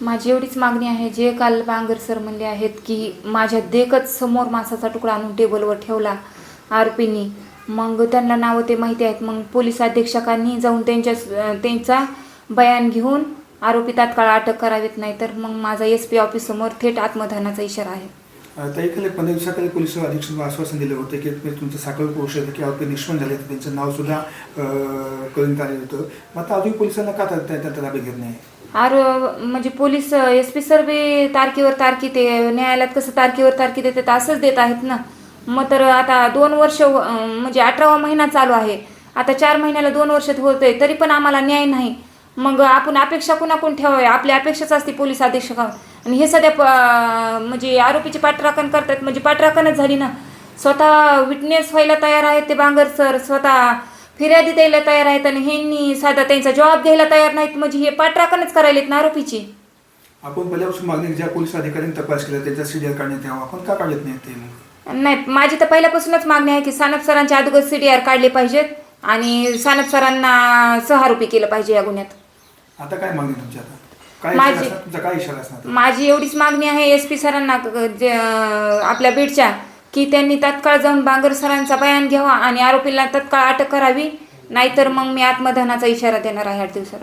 माझी एवढीच मागणी आहे जे काल बांगर सर म्हणले आहेत की माझ्या देखत समोर मासाचा तुकडा आणून टेबलवर ठेवला आरोपींनी. मग त्यांना नावं ते माहिती आहेत. मग पोलीस अधीक्षकांनी जाऊन त्यांच्या त्यांचा बयान घेऊन आरोपी तात्काळ अटक करावीत नाही तर मग माझा एस पी ऑफिससमोर थेट आत्मधानाचा इशारा आहे. ताई खाली पंधरा दिवसाखाली पोलीस अधीक्षक आश्वासन दिलं होतं की तुम्ही तुमचं साखळ पुरुष आहे की आरोपी निष्पन्न झाले त्यांचं नाव सुद्धा अं, आलेलं होतं. मग आता अजून पोलिसांना का त्यांचा त्या- ताब्यात घेत नाही? आरो म्हणजे पोलीस एस पी सर बी तारखेवर तारखी ते न्यायालयात कसं तारखेवर तारखी देतात असंच देत आहेत ना. मग तर आता दोन वर्ष म्हणजे अठरावा महिना चालू आहे. आता चार महिन्याला दोन वर्ष होतंय तरी पण आम्हाला न्याय नाही. मग आपण अपेक्षा कुणाकडून ठेवावी? आपली अपेक्षाच असते पोलीस अधीक्षकावर. आणि हे सध्या प- म्हणजे आरोपीची पाठराखण करतात. म्हणजे पाठराखणच झाली ना. स्वतः विटनेस व्हायला तयार आहेत ते बांगर सर स्वतः फिर्यादी द्यायला तयार आहेत आणि ह्यांनी साधा त्यांचा जबाब घ्यायला तयार नाहीत म्हणजे हे पाठराखणच करायलेत ना आरोपीची? आपण पहिल्यापासून मागणी ज्या पोलीस अधिकाऱ्यांनी तपास केला त्यांचा सीडीआर काढण्यात यावा. आपण का काढत नाही ते? मग नाही माझी तर पहिल्यापासूनच मागणी आहे की सानप सरांच्या अगोदर सी डी आर काढले पाहिजेत आणि सानप सरांना सहारोपी केलं पाहिजे या गुन्ह्यात. आता काय मागणी तुमची आता? काय माझी- इशारा असणार? तुमचा काय इशारा असणार? माझी एवढीच मागणी आहे एस पी सरांना क- जे, अं, आपल्या बीडच्या. की त्यांनी तत्काळ जाऊन बांगर सरांचा बयान घ्यावा आणि आरोपीला तत्काळ अटक करावी नाहीतर मग मी आत्मदहनाचा इशारा देणार आहे आठ दिवसात.